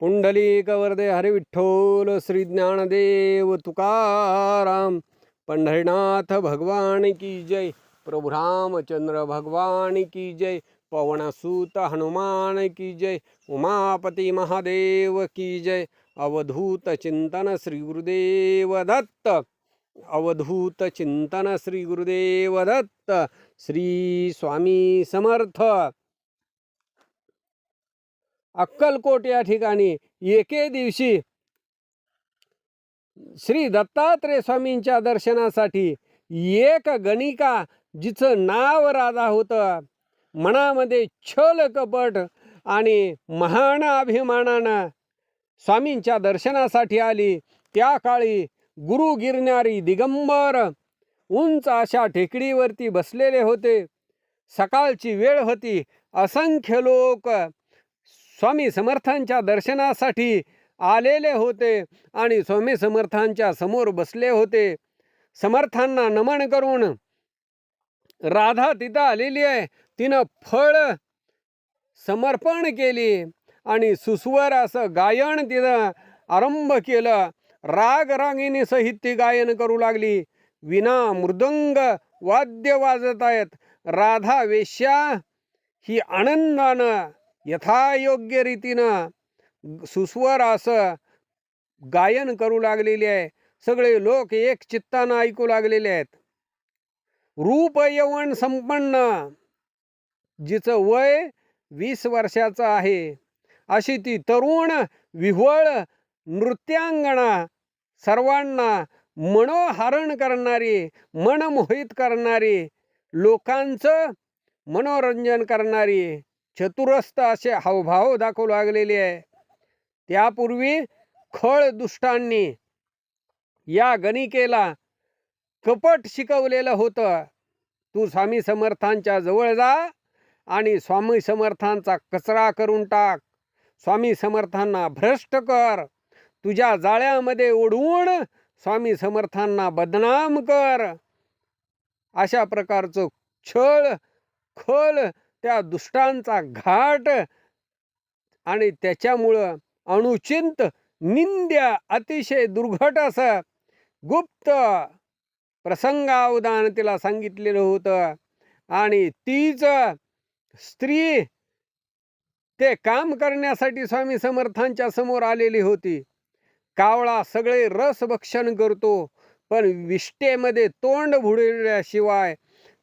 पुंडलिक वरदे हरी विठ्ठल श्री ज्ञानदेव तुकाराम पंढरीनाथ भगवान की जय प्रभु रामचंद्र भगवान की जय पवनसूत हनुमान की जय उमापती महादेव की जय अवधूत चिंतन श्री गुरुदेव दत्त अवधूत चिंतन श्री गुरुदेव दत्त श्री स्वामी समर्थ। अक्कलकोट या ठिकाणी एके दिवशी श्री दत्तात्रय स्वामींच्या दर्शनासाठी एक गणिका जिचं नाव राधा होतं मनामध्ये छल कपट आणि महान अभिमानानं स्वामींच्या दर्शनासाठी आली. त्या काळी गुरु गिरणारी दिगंबर उंच अशा टेकडीवरती बसलेले होते. सकाळची वेळ होती. असंख्य लोक स्वामी समर्थांच्या दर्शनासाठी आलेले होते आणि स्वामी समर्थांच्या समोर बसले होते. समर्थांना नमन करून राधा तिथं आलेली आहे. तिनं फळ समर्पण केली आणि सुस्वर असं गायन तिनं आरंभ केलं. राग रागिनी सहित ती गायन करू लागली. विना मृदंग वाद्य वाजत आहेत. राधा वेश्या ही आनंदानं यथायोग्य रीतीनं सुस्वर असं गायन करू लागलेले आहे. सगळे लोक एक चित्तानं ऐकू लागलेले आहेत. रूप यवन संपन्न जिचं वय वीस वर्षाचं आहे. अशी ती तरुण विव्हळ नृत्यांगणा सर्वांना मनोहरण करणारी मनमोहित करणारी लोकांचं मनोरंजन करणारी चतुरस्थ असे हावभाव दाखवू लागलेले आहे. त्यापूर्वी खळ दुष्टांनी या गणिकेला कपट शिकवलेलं होतं. तू स्वामी समर्थांच्या जवळ जा आणि स्वामी समर्थांचा कचरा करून टाक. स्वामी समर्थांना भ्रष्ट कर. तुझ्या जाळ्यामध्ये ओढवून स्वामी समर्थांना बदनाम कर. अशा प्रकारचं छळ खळ त्या दुष्टांचा घाट आणि त्याच्यामुळं अनुचिंत निंद्या अतिशय दुर्घट असं गुप्त प्रसंगावधान तिला सांगितलेलं होतं. आणि तीच स्त्री ते काम करण्यासाठी स्वामी समर्थांच्या समोर आलेली होती. कावळा सगळे रसभक्षण करतो पण विष्टेमध्ये तोंड भुडल्याशिवाय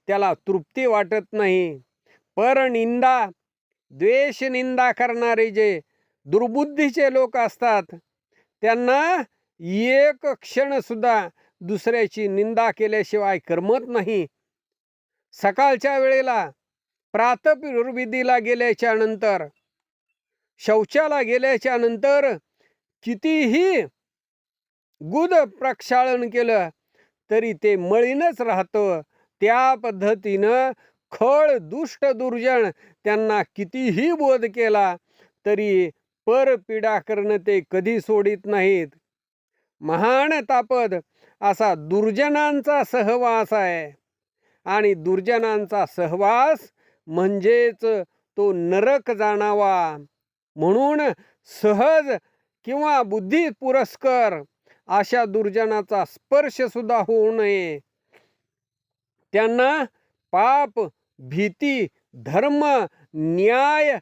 त्याला तृप्ती वाटत नाही. परनिंदा द्वेष निंदा करणारे जे दुर्बुद्धीचे लोक असतात त्यांना एक क्षणसुद्धा दुसऱ्याची निंदा केल्याशिवाय करमत नाही. सकाळच्या वेळेला प्रातविधीला गेल्याच्यानंतर शौचाला गेल्याच्यानंतर कितीही गुद प्रक्षालन केलं तरी ते मळीनच राहतं. त्या पद्धतीनं खळ दुष्ट दुर्जन त्यांना कितीही बोध केला तरी परपीडा करणं ते कधी सोडित नाहीत. महान तापद असा दुर्जनांचा सहवास आहे. आणि दुर्जनांचा सहवास म्हणजेच तो नरक जाणावा. म्हणून सहज किंवा बुद्धी पुरस्कर अशा दुर्जनाचा स्पर्श सुद्धा होऊ नये. त्यांना पाप भीती धर्म न्याय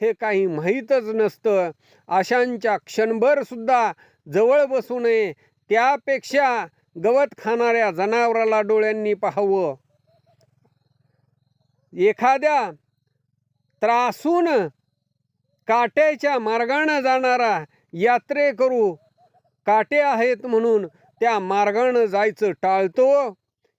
हे काही माहीतच नसतं. अशांच्या क्षणभरसुद्धा जवळ बसू नये. त्यापेक्षा गवत खाणाऱ्या जनावराला डोळ्यांनी पाहावं. एखाद्या त्रासून काट्याच्या मार्गानं जाणारा यात्रेकरू काटे आहेत म्हणून त्या मार्गानं जायचं टाळतो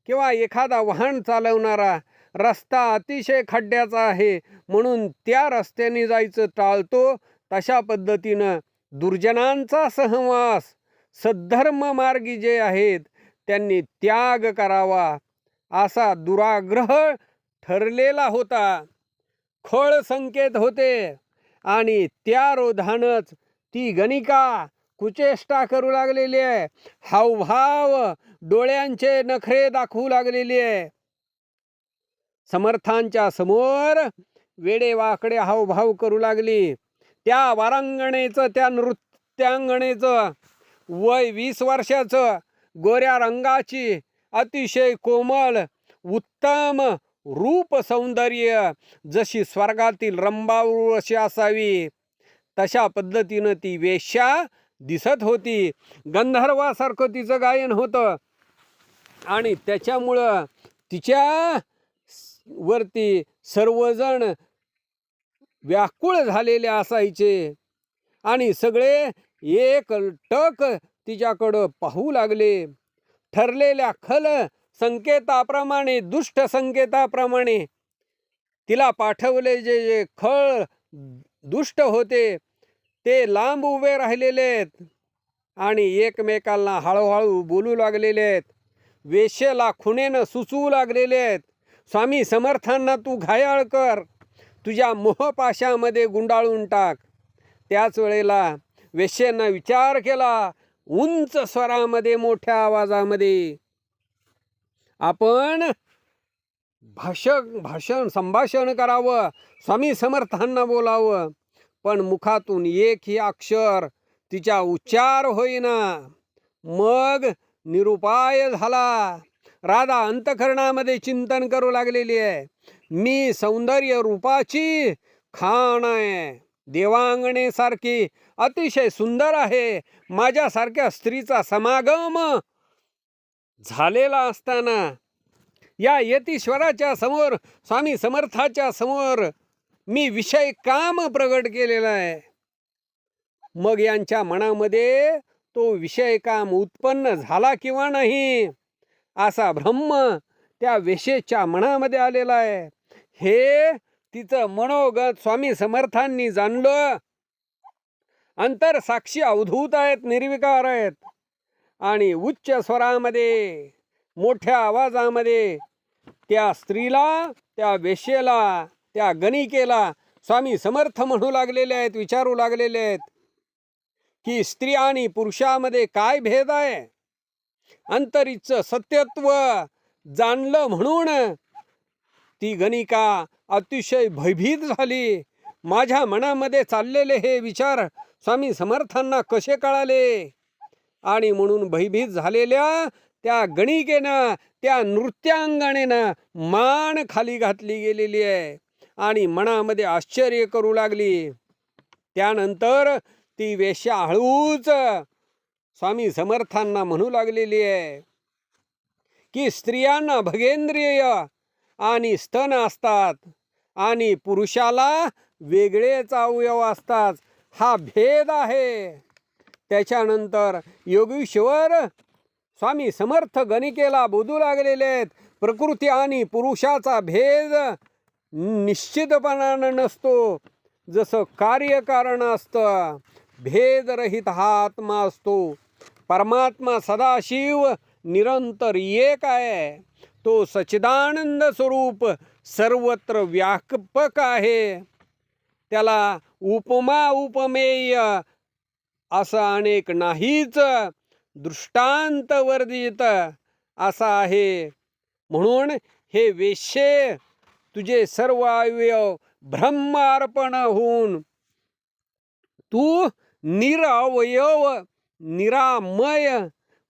किंवा एखादा वाहन चालवणारा रस्ता अतिशय खड्ड्याचा आहे. म्हणून त्या रस्त्याने जायचं टाळतो. तशा पद्धतीनं दुर्जनांचा सहवास सद्धर्म मार्गी जे आहेत त्यांनी त्याग करावा. असा दुराग्रह ठरलेला होता. खोळ संकेत होते. आणि त्या रोधानच ती गणिका कुचेष्टा करू लागलेली आहे. हावभाव डोळ्यांचे नखरे दाखवू लागलेली आहे. समर्थांच्या समोर वेडे वाकडे हावभाव करू लागली. त्या वारांगणेचं त्या नृत्यांगणेचं वय वीस वर्षाचं गोऱ्या रंगाची अतिशय कोमल उत्तम रूप सौंदर्य जशी स्वर्गातील रंबाऊ अशी असावी तशा पद्धतीनं ती वेश्या दिसत होती. गंधर्वासारखं तिचं गायन होतं. आणि त्याच्यामुळं तिच्या वरती सर्वजण व्याकुळ झालेले असायचे. आणि सगळे एक टक तिच्याकडं पाहू लागले. ठरलेल्या खल संकेताप्रमाणे दुष्ट संकेताप्रमाणे तिला पाठवले जे जे खळ दुष्ट होते ते लांब उभे राहिलेले आहेत आणि एकमेकांना हळूहळू बोलू लागलेले आहेत. वेशेला खुणेनं सुचवू लागलेले आहेत. स्वामी समर्थांना तू घायाळ कर. तुझ्या मोहपाशामध्ये गुंडाळून टाक. त्याच वेळेला वेश्यांना विचार केला उंच स्वरामध्ये मोठ्या आवाजामध्ये. आपण भाषण भाषण संभाषण करावं स्वामी समर्थांना बोलावं पण मुखातून एक ही अक्षर तिच्या उच्चार होईना. मग निरुपाय झाला. राधा अंतकरणामध्ये चिंतन करू लागलेली आहे. मी सौंदर्य रूपाची खाण आहे. देवांगणेसारखी अतिशय सुंदर आहे. माझ्यासारख्या स्त्रीचा समागम झालेला असताना या यतीश्वराच्या समोर स्वामी समर्थाच्या समोर मी विषय काम प्रगट केलेला आहे. मग यांच्या मनामध्ये तो विषय काम उत्पन्न झाला किंवा नाही? असा ब्रह्म त्या वेशेच्या मनामध्ये आलेला आहे. हे तिचं मनोगत स्वामी समर्थांनी जाणलं. अंतर साक्षी अवधूत आहेत निर्विकार आहेत. आणि उच्च स्वरामध्ये मोठ्या आवाजामध्ये त्या स्त्रीला त्या वेश्येला त्या गणिकेला स्वामी समर्थ म्हणू लागलेले आहेत विचारू लागलेले आहेत. की स्त्री आणि पुरुषामध्ये काय भेद आहे? अंतरीचं सत्यत्व जाणलं म्हणून ती गणिका अतिशय भयभीत झाली. माझ्या मनामध्ये चाललेले हे विचार स्वामी समर्थांना कसे कळाले? आणि म्हणून भयभीत झालेल्या त्या गणिकेनं त्या नृत्यांगणेनं मान खाली घातली गेलेली आहे आणि मनामध्ये आश्चर्य करू लागली. त्यानंतर ती वेश्या हळूच स्वामी समर्थांना म्हणू लागलेली आहे की स्त्रियांना भगेंद्रिय आणि स्तन असतात आणि पुरुषाला वेगळेच अवयव असतात. हा भेद आहे. त्याच्यानंतर योगेश्वर स्वामी समर्थ गणिकेला बोधू लागलेले आहेत. प्रकृती आणि पुरुषाचा भेद निश्चितपणानं नसतो. जसं कार्यकारण असतं भेदरहित हा आत्मा असतो. परमात्मा सदाशिव निरंतर एक आहे. तो सच्चिदानंद स्वरूप सर्वत्र व्यापक आहे. त्याला उपमा उपमेय असं अनेक नाहीच दृष्टांत वर्जित असा आहे. म्हणून हे वेश्ये तुझे सर्व अवयव ब्रह्मार्पण होऊन तू निरवयव निरामय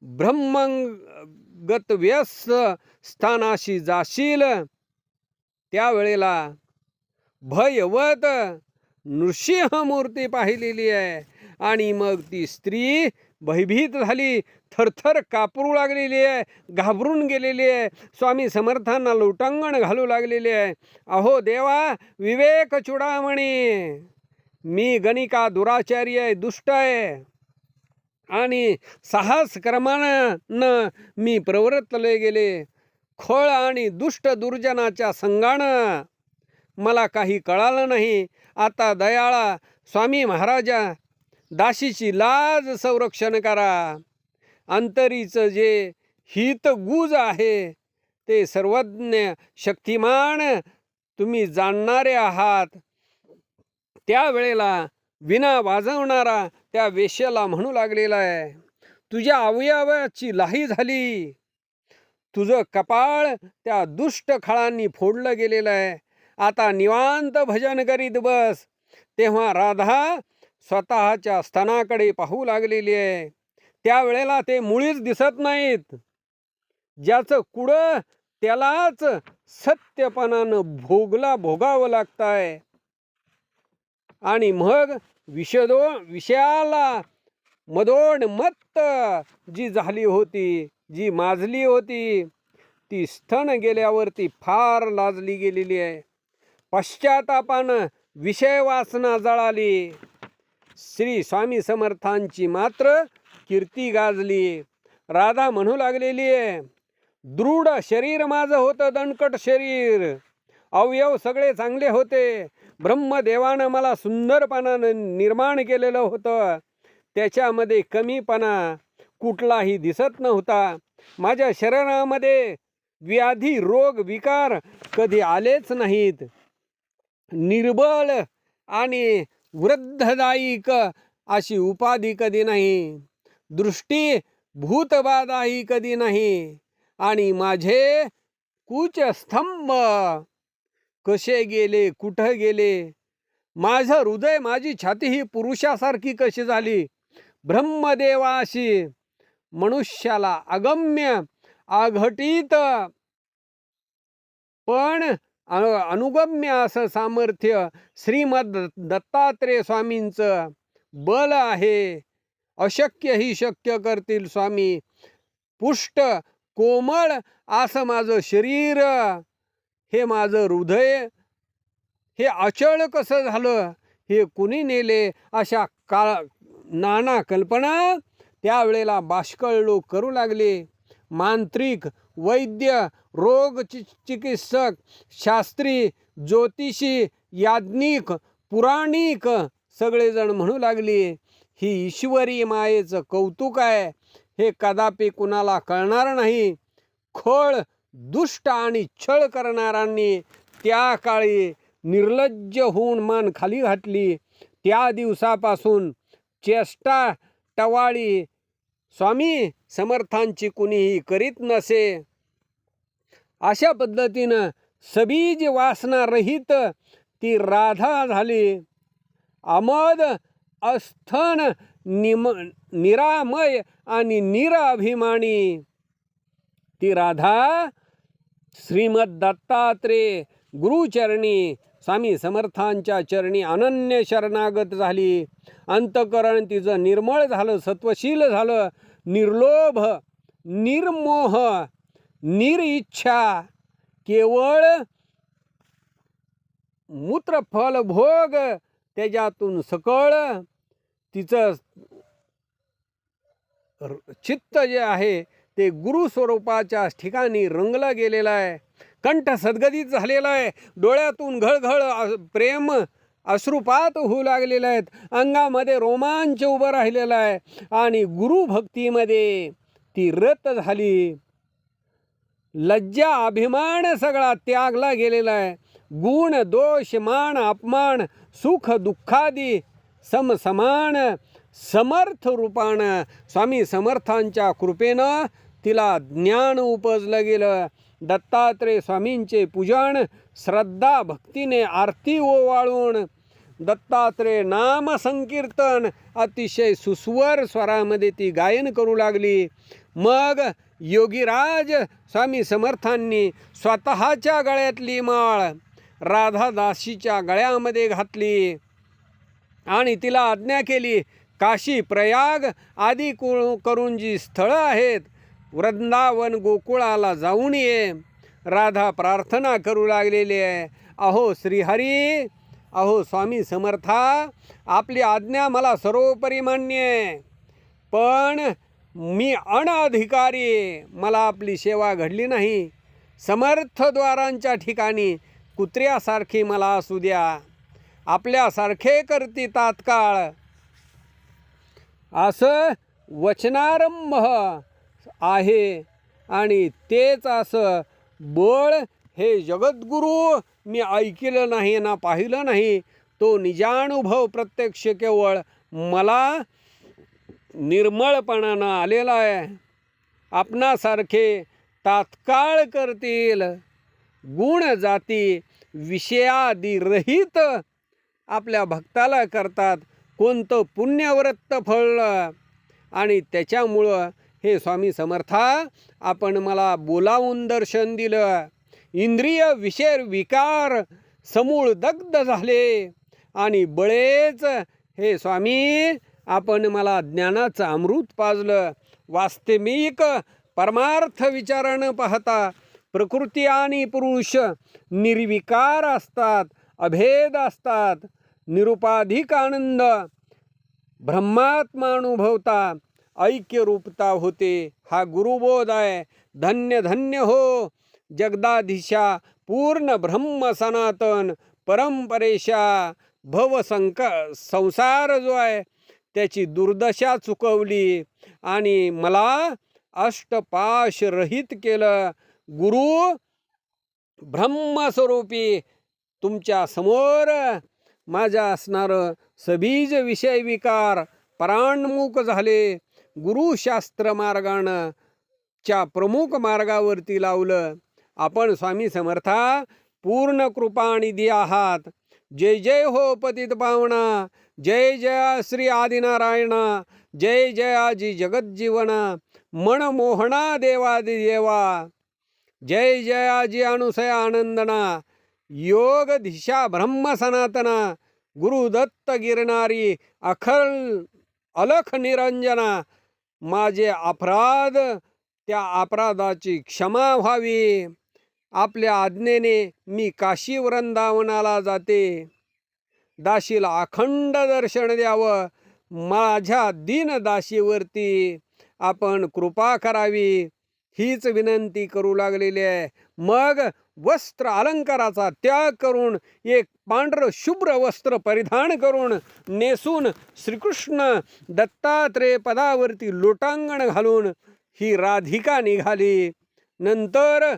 ब्रह्मगत व्यस्त स्थानाशी जाशील. त्यावेळेला भयवत नृसिंह मूर्ती पाहिलेली आहे. आणि मग ती स्त्री भयभीत झाली थरथर कापरू लागलेली आहे घाबरून गेलेली आहे. स्वामी समर्थांना लोटांगण घालू लागलेली आहे. अहो देवा विवेक चुडामणी मी गणिका दुराचारी आहे दुष्ट आहे. आणि साहस क्रमानं मी प्रवृत्तले गेले. खोळ आणि दुष्ट दुर्जनाच्या संगानं मला काही कळालं नाही. आता दयाळा स्वामी महाराजा दाशीची लाज संरक्षण करा. अंतरीचं जे हितगूज आहे ते सर्वज्ञ शक्तिमान तुम्ही जाणणारे आहात. त्यावेळेला विना वाजवणारा त्या वेश्याला म्हणू लागलेला आहे तुझ्या अवयवाची लाही झाली. तुझं कपाळ त्या दुष्ट खळांनी फोडलं गेलेलं आहे. आता निवांत भजन करीत बस. तेव्हा राधा स्वतःच्या स्तनाकडे पाहू लागलेली आहे. त्यावेळेला ते मुळीच दिसत नाहीत. ज्याचं कुडं त्यालाच सत्यपणानं भोगला भोगावं लागतंय. आणि मग विषदो विषयाला मदोड मत्त जी झाली होती जी माजली होती ती स्थन गेल्यावरती फार लाजली गेलेली आहे. पश्चातापानं विषय वासना जळाली. श्री स्वामी समर्थांची मात्र कीर्ती गाजली. राधा म्हणू लागलेली आहे दृढ शरीर माझं होतं दणकट शरीर. अवयव सगळे चांगले होते. ब्रह्मदेवानं मला सुंदरपणानं निर्माण केलेलं होतं. त्याच्यामध्ये कमीपणा कुठलाही दिसत नव्हता. माझ्या शरीरामध्ये व्याधी रोग विकार कधी आलेच नाहीत. निर्बळ आणि वृद्धदायिक अशी उपाधी कधी नाही. दृष्टी भूतबाधाही कधी नाही. आणि माझे कुचस्तंभ कसे गेले कुठं गेले? माझं हृदय माझी छाती ही पुरुषासारखी कशी झाली? ब्रह्मदेवाशी मनुष्याला अगम्य अघटित पण अनु- अनुगम्य असं सामर्थ्य श्रीमद दत्तात्रेय स्वामींचं बल आहे. अशक्य ही शक्य करतील स्वामी. पुष्ट कोमळ असं माझं शरीर. हे माझं हृदय हे अचळ कसं झालं हे कुणी नेले अशा का नाना कल्पना? त्यावेळेला बाष्कळ लोक करू लागले. मांत्रिक वैद्य रोग चि चिकित्सक शास्त्री ज्योतिषी याज्ञिक पुराणिक सगळेजण म्हणू लागले ही ईश्वरी मायेचं कौतुक आहे. हे कदापि कुणाला कळणार नाही. खोळ दुष्ट आणि छळ करणाऱ्यांनी त्या काळी निर्लज्ज होऊन मान खाली घातली. त्या दिवसापासून चेष्टा टवाळी स्वामी समर्थांची कुणीही करीत नसे. अशा पद्धतीनं सबीज वासना रहित ती राधा झाली. अमद अस्थन निम निरामय आणि निराभिमानी. ती राधा श्रीमद दत्तात्रेय गुरुचरणी स्वामी समर्थांच्या चरणी अनन्य शरणागत झाली. अंतकरण तिचं निर्मळ झालं सत्वशील झालं. निर्लोभ निर्मोह निरिच्छा केवळ मूत्रफल भोग त्याच्यातून सकळ तिचं चित्त जे आहे ते गुरु स्वरूपाच्या ठिकाणी रंगलं गेलेला आहे. कंठ सद्गदित झालेला आहे. डोळ्यातून घळघळ प्रेम अश्रुपात होऊ लागलेले आहेत. अंगामध्ये रोमांच उभं राहिलेलं आहे. आणि गुरुभक्तीमध्ये ती रत झाली. लज्जा अभिमान सगळा त्यागला गेलेला आहे. गुण दोष मान अपमान सुख दुःखादी समसमान समर्थ रूपानं स्वामी समर्थांच्या कृपेनं तिला ज्ञान उपजलं गेलं. दत्तात्रेय स्वामींचे पूजन श्रद्धा भक्तीने आरती ओवाळून. दत्तात्रेय नाम संकीर्तन अतिशय सुस्वर स्वरामध्ये ती गायन करू लागली. मग योगीराज स्वामी समर्थांनी स्वतःच्या गळ्यातली माळ राधादासीच्या गळ्यामध्ये घातली आणि तिला आज्ञा केली काशी प्रयाग आदी कु- करून जी स्थळं आहेत. वृंदावन गोकुळाला जाऊन ये. राधा प्रार्थना करू लागलेली आहे. अहो श्रीहरी अहो स्वामी समर्था आपली आज्ञा मला सर्वोपरी मान्य आहे. पण मी अनधिकारी मला आपली सेवा घडली नाही. समर्थद्वारांच्या ठिकाणी कुत्र्यासारखी मला असू द्या. आपल्यासारखे करती तात्काळ. असं वचनारंभ आहे. आणि तेच असं बळ हे जगद्गुरू मी ऐकलं नाही ना पाहिलं नाही. तो निजानुभव प्रत्यक्ष केवळ मला निर्मळपणानं आलेला आहे. आपणासारखे तात्काळ करतील. गुण जाती विषयादिरहित आपल्या भक्ताला करतात. कोणतं पुण्यव्रत फळलं आणि त्याच्यामुळं हे स्वामी समर्था आपण मला बोलावून दर्शन दिलं. इंद्रिय विषय विकार समूळ दग्ध झाले. आणि बळेच हे स्वामी आपण मला ज्ञानाचं अमृत पाजलं. वास्तविक परमार्थ विचारानं पाहता प्रकृती आणि पुरुष निर्विकार असतात अभेद असतात. निरुपाधिक आनंद ऐक्य ऐक्यरूपता होते. हा गुरुबोध आहे. धन्य धन्य हो. जगदाधीशा पूर्ण ब्रह्म सनातन परंपरेशा भव संक संसार जो आहे त्याची दुर्दशा चुकवली आणि मला अष्टपाश रहित केलं. गुरु ब्रह्मस्वरूपी तुमच्यासमोर माझ्या असणारं सबीज विषय विकार पराणमुख झाले. गुरुशास्त्र मार्गानं च्या प्रमुख मार्गावरती लावलं. आपण स्वामी समर्था पूर्ण कृपा निधी आहात. जय जय हो पतित पावना जय जय श्री आदिनारायणा जय जयाजी जगज्जीवना मनमोहना देवादि देवा. जय जय आजी अनुसया आनंदना योग दिशा ब्रह्म सनातना गुरुदत्त गिरणारी अखल अलख निरंजना माझे अपराध त्या अपराधाची क्षमा व्हावी. आपल्या आज्ञेने मी काशी वृंदावनाला जाते. दाशीला अखंड दर्शन द्यावं. माझ्या दीनदाशीवरती आपण कृपा करावी. हीच विनंती करू लागलेली आहे. मग वस्त्र अलंकाराचा त्याग करून एक पांढरं शुभ्र वस्त्र परिधान करून नेसून श्रीकृष्ण दत्तात्रेय पदावरती लोटांगण घालून ही राधिका निघाली. नंतर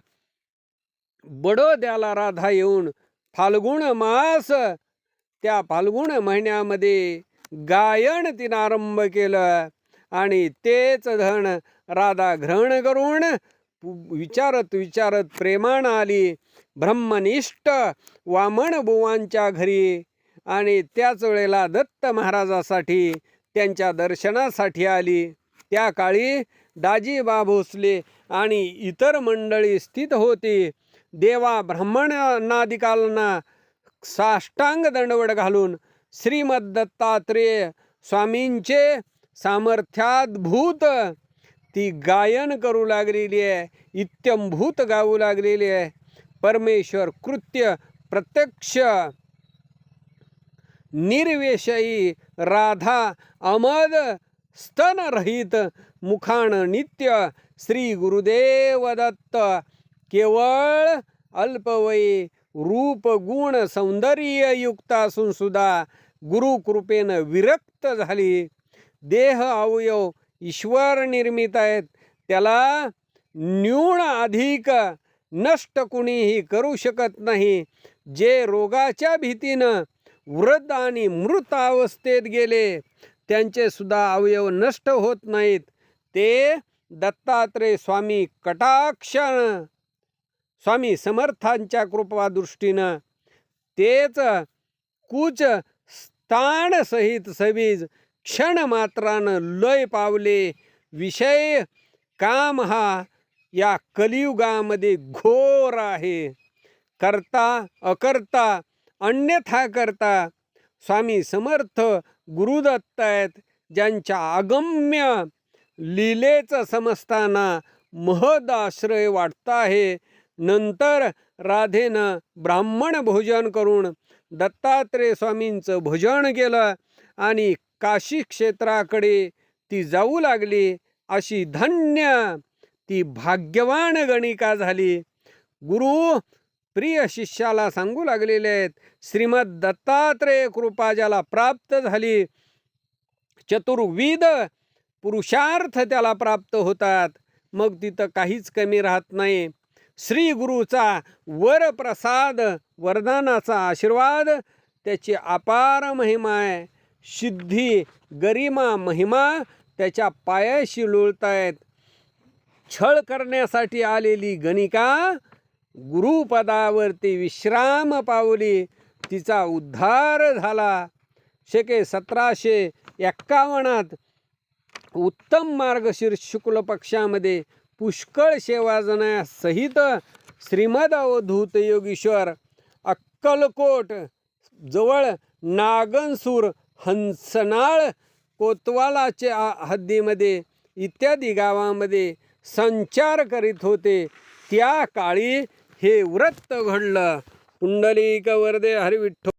बडोद्याला राधा येऊन फाल्गुण मास! त्या फाल्गुण महिन्यामध्ये गायन तिनं आरंभ केलं आणि तेच धन राधा ग्रहण करून विचारत विचारत प्रेमानं आली. ब्रह्मनिष्ठ वामन बुवांच्या घरी आणि त्याच वेळेला दत्त महाराजासाठी त्यांच्या दर्शनासाठी आली. त्या काळी दाजीबा भोसले आणि इतर मंडळी स्थित होती. देवा ब्राह्मणादिकांना साष्टांग दंडवड घालून श्रीमद दत्तात्रेय स्वामींचे सामर्थ्याद्भूत ती गायन करू लागलेली आहे इत्यंभूत गाऊ लागलेली आहे. परमेश्वर कृत्य प्रत्यक्ष निर्वेशयी राधा अमद स्तनरहित मुखाण नित्य श्री गुरुदेव दत्त केवळ अल्पवयी रूप गुण सौंदर्य युक्त असून सुद्धा गुरुकृपेनं विरक्त झाली. देह अवयव ईश्वर निर्मित आहेत. त्याला न्यून अधिक नष्ट कुणीही करू शकत नाही. जे रोगाच्या भीतीनं वृद्ध आणि मृत अवस्थेत गेले त्यांचे सुद्धा अवयव नष्ट होत नाहीत. ते दत्तात्रेय स्वामी कटाक्षण स्वामी समर्थांच्या कृपादृष्टीनं तेच कुच स्थानसहित सवीज क्षणमात्रानं लय पावले. विषय काम हा या कलियुगामध्ये घोर आहे. करता अकर्ता अन्यथा करता स्वामी समर्थ गुरुदत्त आहेत ज्यांच्या अगम्य लीलेचं समजताना महद आश्रय वाटत आहे. नंतर राधेनं ब्राह्मण भोजन करून दत्तात्रेय स्वामींचं भोजन केलं आणि काशी क्षेत्राकडे ती जाऊ लागली. अशी धन्य ती भाग्यवान गणिका झाली. गुरु प्रिय शिष्याला सांगू लागलेले आहेत श्रीमद दत्तात्रेय कृपा ज्याला प्राप्त झाली चतुर्विध पुरुषार्थ त्याला प्राप्त होतात. मग तिथं काहीच कमी राहत नाही. श्री गुरुचा वरप्रसाद वरदानाचा आशीर्वाद त्याची अपार महिमा आहे. सिद्धी गरिमा महिमा त्याच्या पायाशी लोळतायत. छळ करण्यासाठी आलेली गणिका गुरुपदावरती विश्राम पावली. तिचा उद्धार झाला. शके सतराशे एक्कावन्नात उत्तम मार्गशीर्ष शुक्ल पक्षामध्ये पुष्कळ सेवाजनासहित श्रीमद अवधूत योगीश्वर अक्कलकोट जवळ नागनसूर हंसनाळ कोतवालाच्या हद्दीमध्ये इत्यादी गावामध्ये संचार करीत होते. त्या काळी हे व्रत घडलं. पुंडलिक वरदे हरिविठ्ठल